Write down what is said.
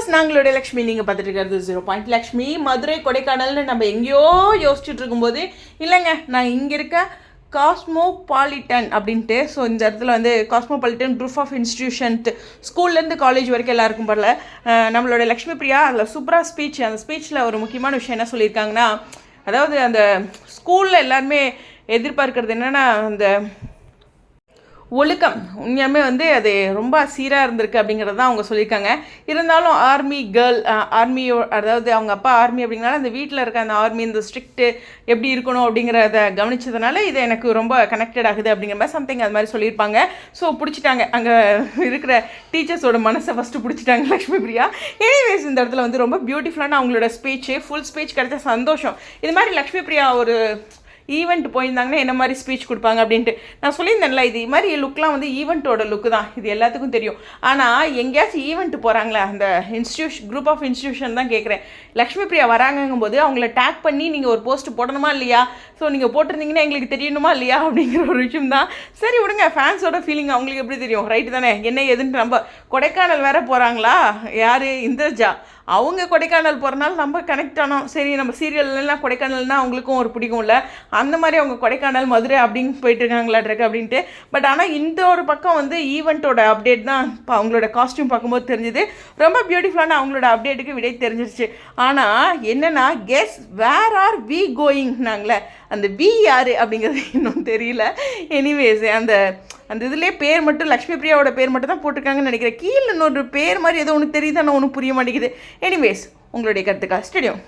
Viewers நாங்களுடைய Lakshmi நீங்கள் பார்த்துட்டு இருக்கிறது ஜீரோ பாயிண்ட் லக்ஷ்மி மதுரை கொடைக்கானல்னு நம்ம எங்கேயோ யோசிச்சுட்டு இருக்கும்போது இல்லைங்க நான் இங்கே இருக்க காஸ்மோபாலிட்டன் அப்படின்ட்டு ஸோ இந்த இடத்துல வந்து காஸ்மோபாலிட்டன் குரூப் ஆஃப் இன்ஸ்டிடியூஷன் ஸ்கூல்லேருந்து காலேஜ் வரைக்கும் எல்லாருக்கும் பரல. நம்மளோட லக்ஷ்மி பிரியா அதில் சூப்பராக ஸ்பீச் அந்த ஸ்பீச்சில் ஒரு முக்கியமான விஷயம் என்ன சொல்லியிருக்காங்கன்னா அதாவது அந்த ஸ்கூலில் எல்லாருமே எதிர்பார்க்கறது என்னென்னா அந்த ஒழுக்கம். உண்மையாமே வந்து அது ரொம்ப சீராக இருந்திருக்கு அப்படிங்கிறது தான் அவங்க சொல்லியிருக்காங்க. இருந்தாலும் ஆர்மி கேர்ள் ஆர்மியோ அதாவது அவங்க அப்பா ஆர்மி அப்படிங்கிறனால அந்த வீட்டில் இருக்க அந்த ஆர்மி இந்த ஸ்ட்ரிக்ட்டு எப்படி இருக்கணும் அப்படிங்கிறத கவனிச்சதுனால இது எனக்கு ரொம்ப கனெக்டட் ஆகுது அப்படிங்கிற மாதிரி சம்திங் அது மாதிரி சொல்லியிருப்பாங்க. ஸோ பிடிச்சிட்டாங்க. அங்கே இருக்கிற டீச்சர்ஸோட மனசை ஃபஸ்ட்டு பிடிச்சிட்டாங்க லக்ஷ்மி பிரியா. எனிவேஸ் இந்த இடத்துல வந்து ரொம்ப பியூட்டிஃபுல்லான அவங்களோட ஸ்பீச்சு ஃபுல் ஸ்பீச் கிடைச்ச சந்தோஷம். இது மாதிரி லக்ஷ்மி பிரியா ஒரு ஈவெண்ட் போயிருந்தாங்கன்னா என்ன மாதிரி ஸ்பீச் கொடுப்பாங்க அப்படின்ட்டு. நான் சொல்லியிருந்தேன்ல இது மாதிரி லுக்லாம் வந்து ஈவெண்ட்டோட லுக்கு தான். இது எல்லாத்துக்கும் தெரியும். ஆனால் எங்கேயாச்சும் ஈவெண்ட் போகிறாங்களே அந்த இன்ஸ்டியூஷன் குரூப் ஆஃப் இன்ஸ்டியூஷன் தான் கேட்குறேன் லக்ஷ்மி பிரியா வராங்கங்கும் போது அவங்கள டேக் பண்ணி நீங்கள் ஒரு போஸ்ட் போடணுமா இல்லையா? ஸோ நீங்கள் போட்டிருந்தீங்கன்னா எங்களுக்கு தெரியணுமா இல்லையா? அப்படிங்கிற ஒரு விஷயம் தான். சரி விடுங்க. ஃபேன்ஸோட ஃபீலிங் அவங்களுக்கு எப்படி தெரியும்? ரைட்டு தானே? என்ன எதுன்னு நம்ம கொடைக்கானல் வேற போகிறாங்களா யார்? இந்திரஜா. அவங்க கொடைக்கானல் போகிறனால நம்ம கனெக்ட் ஆனோம். சரி நம்ம சீரியல்லாம் கொடைக்கானல்னா அவங்களுக்கும் ஒரு பிடிக்கும்ல. அந்த மாதிரி அவங்க கொடைக்கானல் மதுரை அப்படின்னு போயிட்டு இருக்காங்களாட்ருக்கு அப்படின்ட்டு. பட் ஆனால் இந்த ஒரு பக்கம் வந்து ஈவெண்ட்டோட அப்டேட் தான் இப்போ அவங்களோட காஸ்டியூம் பார்க்கும்போது தெரிஞ்சுது. ரொம்ப பியூட்டிஃபுல்லான அவங்களோட அப்டேட்டுக்கு விடை தெரிஞ்சிருச்சு. ஆனால் என்னென்னா கெஸ் வேர் ஆர் வி கோயிங்னாங்களே அந்த வி யார் அப்படிங்கிறது இன்னும் தெரியல. எனிவேஸ் அந்த அந்த இதுலேயே பேர் மட்டும் லக்ஷ்மி பிரியாவோட பேர் மட்டும் தான் போட்டிருக்காங்கன்னு நினைக்கிறேன். கீழே இன்னொரு பேர் மாதிரி ஏதோ ஒன்று தெரியுது ஆனால் ஒன்றும் புரிய மாட்டேங்குது. எனிவேஸ் உங்களுடைய கருத்துக்கா ஸ்டேடியம்